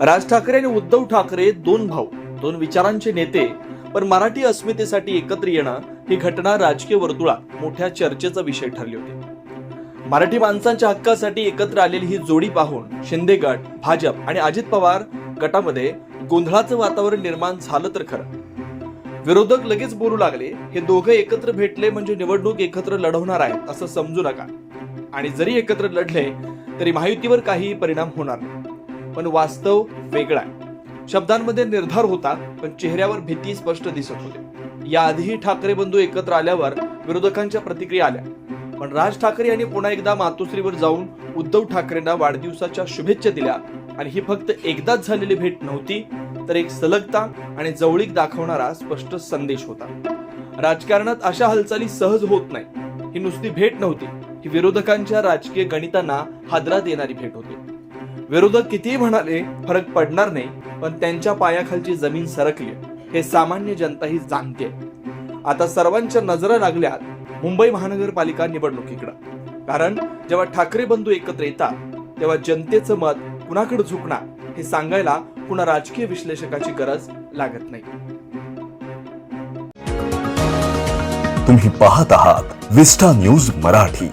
राज ठाकरे आणि उद्धव ठाकरे दोन भाऊ दोन विचारांचे नेते. पण मराठी अस्मितेसाठी एकत्र येणं ही घटना राजकीय वर्तुळात मोठ्या चर्चेचा विषय ठरली होती. मराठी माणसांच्या हक्कासाठी एकत्र आलेली ही जोडी पाहून शिंदे गट भाजप आणि अजित पवार गटामध्ये गोंधळाचं वातावरण निर्माण झालं तर खरं. विरोधक लगेच बोलू लागले हे दोघं एकत्र भेटले म्हणजे निवडणूक एकत्र लढवणार आहेत असं समजू नका. आणि जरी एकत्र लढले तरी महायुतीवर काही परिणाम होणार नाही. पण वास्तव वेगळा आहे. शब्दांमध्ये निर्धार होता पण चेहऱ्यावर भीती स्पष्ट दिसत होते. याआधीही ठाकरे बंधू एकत्र आल्यावर विरोधकांच्या प्रतिक्रिया आल्या. पण राज ठाकरे यांनी पुन्हा एकदा मातोश्रीवर जाऊन उद्धव ठाकरेंना वाढदिवसाच्या शुभेच्छा दिल्या आणि ही फक्त एकदाच झालेली भेट नव्हती तर एक सलगता आणि जवळीक दाखवणारा स्पष्ट संदेश होता. राजकारणात अशा हालचाली सहज होत नाही. ही नुसती भेट नव्हती ही विरोधकांच्या राजकीय गणितांना हादरात येणारी भेट होती. विरोधक कितीही म्हणाले फरक पडणार नाही पण त्यांच्या पायाखालची जमीन सरकली. हे सामान्य जनता ही जाणते. आता सर्वांच्या नजरा लागल्यात मुंबई महानगरपालिका निवडणुकीकडं. कारण जेव्हा ठाकरे बंधू एकत्र येतात तेव्हा जनतेचं मत कुणाकडे झुकणार हे सांगायला पुन्हा राजकीय विश्लेषकाची गरज लागत नाही. तुम्ही पाहत आहात विस्टा न्यूज मराठी.